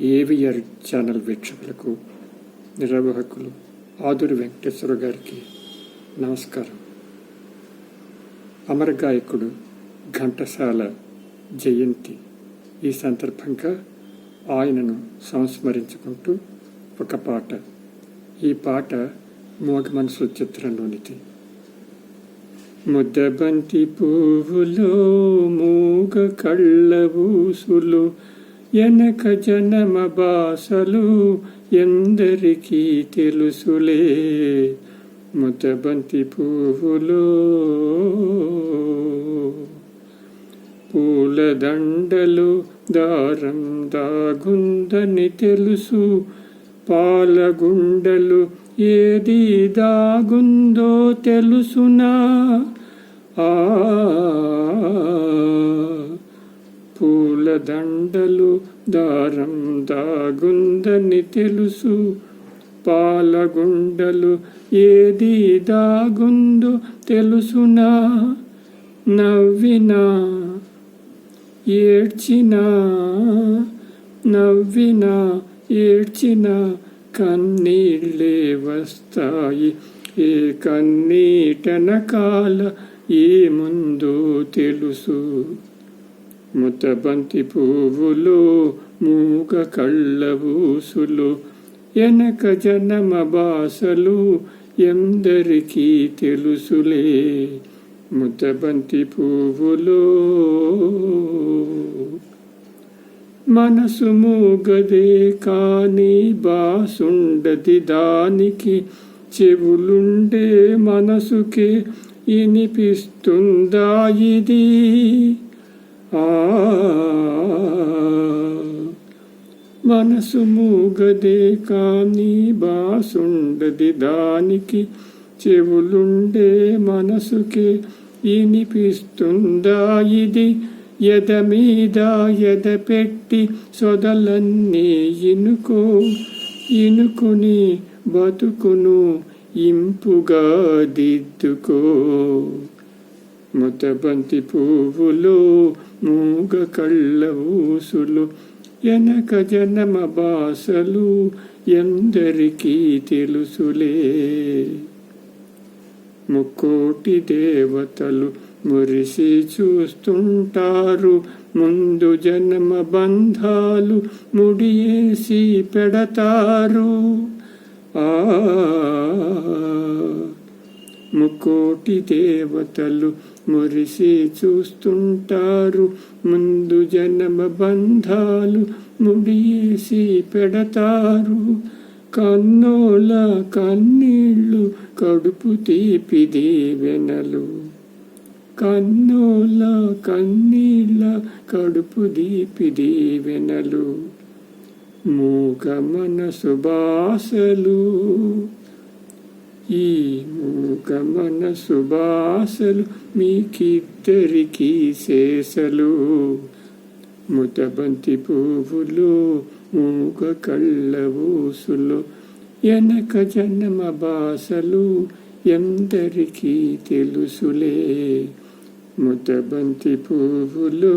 AVR channel వీక్షకులకు నిర్వాహకులు ఆదురి వెంకటేశ్వర గారికి నమస్కారం. అమర గాయకుడు ఘంటసాల జయంతి ఈ సందర్భంగా ఆయనను సంస్మరించుకుంటూ ఒక పాట. ఈ పాట మోగ మనసు చిత్రంలోనిది. ముద్దబంతి పువ్వులో మూగ కళ్ళ ఊసులు ఎనక జనమ బాసలు ఎందరికీ తెలుసులే ముతబంతి పువ్వులు పూలదండలు దారం దాగుందని తెలుసు పాలగుండలు ఏది దాగుందో తెలుసునా ఆ దండలు దారం దాగుందని తెలుసు. పాలగుండలు ఏది దాగుందో తెలుసునా? నవ్వినా? ఏడ్చినా? నవ్వినా? ఏడ్చినా? కన్నీళ్ళే వస్తాయి. ఏ కన్నీటనకాల ఏముందో తెలుసు. ముతబంతి పువ్వులు మూగ కళ్ళబూసులు ఎనక జనమ బాసలు ఎందరికీ తెలుసులే. ముతబంతి పువ్వులో మనసు మూగదే కానీ బాసుండది దానికి చెవులుండే మనసుకే ఇనిపిస్తుందా ఇది? మనసు మూగదే కానీ బాసుండది దానికి చెవులుండే మనసుకే ఇనిపిస్తుందా ఇది? ఎద మీద ఎద పెట్టి సొదలన్నీ ఇనుకో ఇనుకుని బతుకును ఇంపుగా దిద్దుకో. ముతబంతి పువ్వులు మూగ కళ్ళ ఊసులు ఎనక జనమ బాసలు ఎందరికీ తెలుసులే. ముక్కోటి దేవతలు మురిసి చూస్తుంటారు ముందు జన్మ బంధాలు ముడియేసి పెడతారు. ఆ ముకోటి దేవతలు మురిసి చూస్తుంటారు. ముందు జనమ బంధాలు ముడియేసి పెడతారు. కన్నోల కన్నీళ్ళు కడుపు తీపి దీవెనలు. కన్నోల కన్నీళ్ళ కడుపు దీపి దీవెనలు. మూగ మనసు బాసలు. ఈ మూకమన సుభాసలు మీ కీర్తరికి శేషలు ముతబంతి పువ్వులు మూగ కళ్ళ ఊసులు ఎనక జన్మ బాసలు ఎందరికీ తెలుసులే. ముతబంతి పువ్వులో